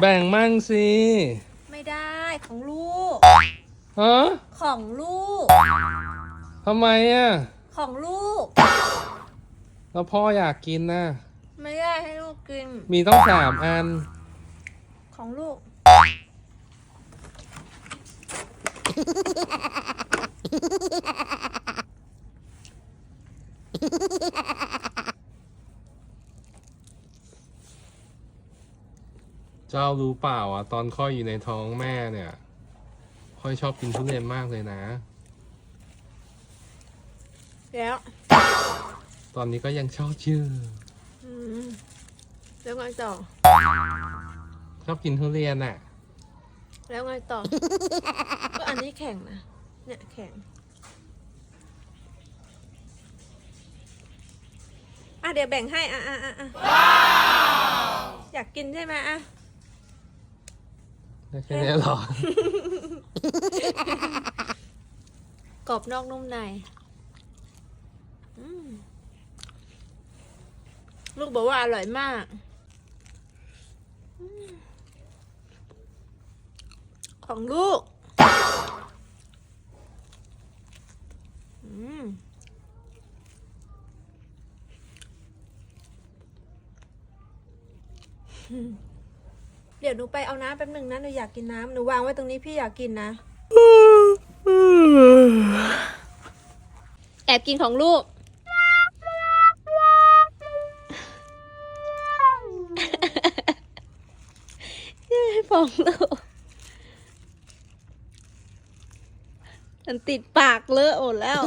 แบ่งมั่งสิไม่ได้ของลูก ฮะของลูก ทำไมอะของลูก แล้วพ่ออยากกินนะไม่ได้ให้ลูกกิน มีต้องสามอัน ของลูก เจ้ารู้เปล่าอะ ตอนค่อยอยู่ในท้องแม่เนี่ย ค่อยชอบกินทุเรียนมากเลยนะ แล้วตอนนี้ก็ยังชอบชื่อ อืมแล้วไงต่อ ชอบกินทุเรียนอะ แล้วไงต่อ ก็อันนี้แข็งนะ เนี่ยแข็ง อะเดี๋ยวแบ่งให้ อะอะอะอะอยากกินใช่ไหมอะได้ แค่นี้หรอกรอบนอกนุ่มในลูกบอกว่าอร่อยมากของลูกอืม เดี๋ยวหนูไปเอาน้ำแป๊บหนึ่งนะหนูอยากกินน้ำหนูวางไว้ตรงนี้พี่อยากกินนะ แอบกินของลูก ของลูก มันติดปากเลอะหมดแล้ว